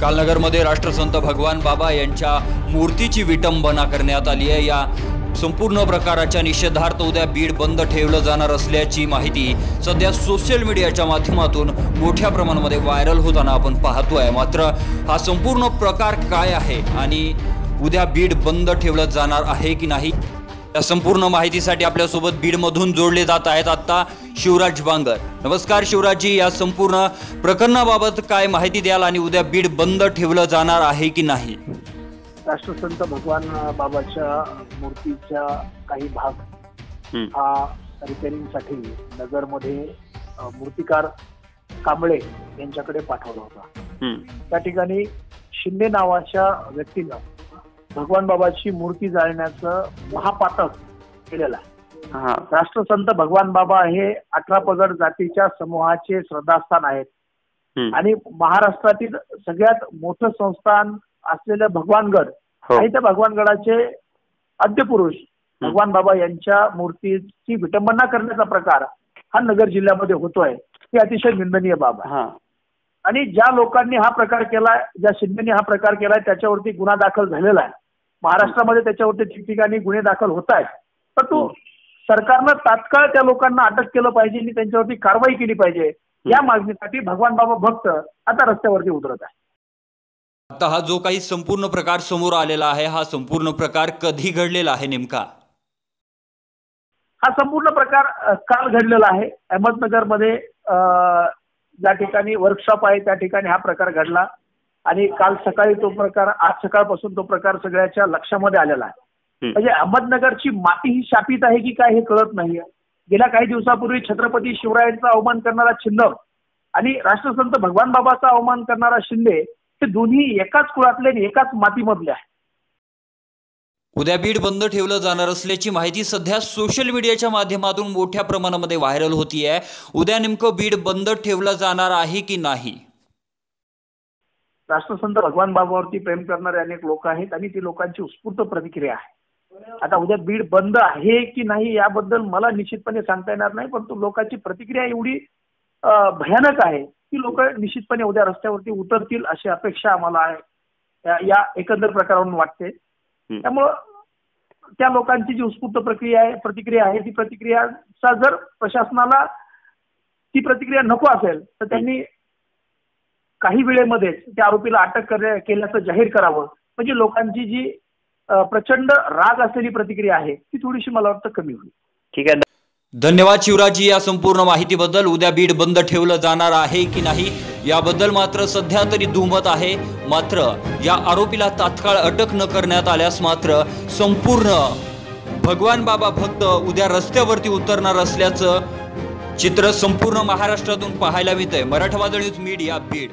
कालनगरमध्ये राष्ट्रसंत भगवान बाबा यांच्या मूर्तीची विटंबना करण्यात आली आहे. या संपूर्ण प्रकाराच्या निषेधार्थ उद्या बीड बंद ठेवलं जाणार असल्याची माहिती सध्या सोशल मीडियाच्या माध्यमातून मोठ्या प्रमाणामध्ये व्हायरल होताना आपण पाहतोय. मात्र हा संपूर्ण प्रकार काय आहे आणि उद्या बीड बंद ठेवलं जाणार आहे की नाही? या संपूर्ण माहितीसाठी आपल्यासोबत बीडमधून जोडले जात आहेत आता शिवराज बांगर. नमस्कार शिवराजजी या संपूर्ण प्रकरणाबाबत काय माहिती द्याल आणि उद्या बीड बंद ठेवलं जाणार आहे की नाही? राष्ट्रसंत भगवान बाबाच्या मूर्तीच्या काही भाग हा रिपेअरिंगसाठी नगरमध्ये मूर्तिकार कांबळे यांच्याकडे पाठवला होता. त्या ठिकाणी शिंदे नावाच्या व्यक्तीनं भगवान बाबाची मूर्ती जाळण्याचं महापातक केलेलं आहे. राष्ट्रसंत भगवान बाबा हे अठरा पगड जातीच्या समूहाचे श्रद्धास्थान आहेत. आणि महाराष्ट्रातील सगळ्यात मोठं संस्थान असलेलं भगवानगड हो. आणि त्या भगवानगडाचे आद्यपुरुष भगवान बाबा यांच्या मूर्तीची विटंबना करण्याचा प्रकार हा नगर जिल्ह्यामध्ये होतोय. ही अतिशय निंदनीय बाब आहे. आणि ज्या लोकांनी हा प्रकार केलाय ज्या शिंदेनी हा प्रकार केलाय त्याच्यावरती गुन्हा दाखल झालेला आहे. महाराष्ट्रामध्ये त्याच्यावरती ठिकठिकाणी गुन्हे दाखल होत आहेत. परंतु सरकारनं तात्काळ त्या लोकांना अटक केलं पाहिजे आणि त्यांच्यावरती कारवाई केली पाहिजे या मागणीसाठी भगवान बाबा भक्त आता रस्त्यावरती उतरत आहे आता हा जो काही संपूर्ण प्रकार समोर आलेला आहे हा संपूर्ण प्रकार कधी घडलेला आहे नेमका? हा संपूर्ण प्रकार काल घडलेला आहे. अहमदनगरमध्ये ज्या ठिकाणी वर्कशॉप आहे त्या ठिकाणी हा प्रकार घडला. आणि काल सकाळी तो प्रकार आज सकाळपासून तो प्रकार सगळ्याच्या लक्षामध्ये आलेला आहे. म्हणजे अहमदनगरची माती ही शापित आहे की काय हे कळत नाहीये. गेल्या काही दिवसापूर्वी छत्रपती शिवरायांचा अवमान करणारा छिन्नम आणि राष्ट्रसंत भगवान बाबाचा अवमान करणारा शिंदे हे दोन्ही एकाच कुळातले आणि एकाच मातीमधले आहे उद्या बीड बंद ठेवलं जाणार असल्याची माहिती सध्या सोशल मीडियाच्या माध्यमातून मोठ्या प्रमाणामध्ये व्हायरल होती आहे उद्या नेमकं बीड बंद ठेवलं जाणार आहे की नाही? राष्ट्रसंत भगवान बाबावरती प्रेम करणारे अनेक लोक आहेत आणि ती लोकांची उत्स्फूर्त प्रतिक्रिया आहे. आता उद्या बीड बंद आहे की नाही याबद्दल मला निश्चितपणे सांगता येणार नाही परंतु लोकांची प्रतिक्रिया एवढी भयानक आहे की लोक निश्चितपणे उद्या रस्त्यावरती उतरतील अशी अपेक्षा आम्हाला आहे. या- एकंदर प्रकारावरून वाटते. त्यामुळं त्या लोकांची जी उत्स्फूर्त प्रक्रिया आहे प्रतिक्रिया आहे ती प्रतिक्रियाचा जर प्रशासनाला ती प्रतिक्रिया नको असेल तर त्यांनी काही वेळेमध्येच त्या आरोपीला अटक केल्याचं जाहीर करावं. म्हणजे लोकांची जी प्रचंड राग असलेली प्रतिक्रिया आहे ती थोडीशी मला वाटतं कमी होईल. ठीक आहे. धन्यवाद शिवराजी या संपूर्ण माहितीबद्दल. उद्या बीड बंद ठेवलं जाणार आहे की नाही? याबद्दल मात्र सध्या तरी दुमत आहे. मात्र या आरोपीला तात्काळ अटक न करण्यात आल्यास मात्र संपूर्ण भगवान बाबा भक्त उद्या रस्त्यावरती उतरणार असल्याचं चित्र संपूर्ण महाराष्ट्रातून पाहायला मिळतंय. Marathwada news media Beed.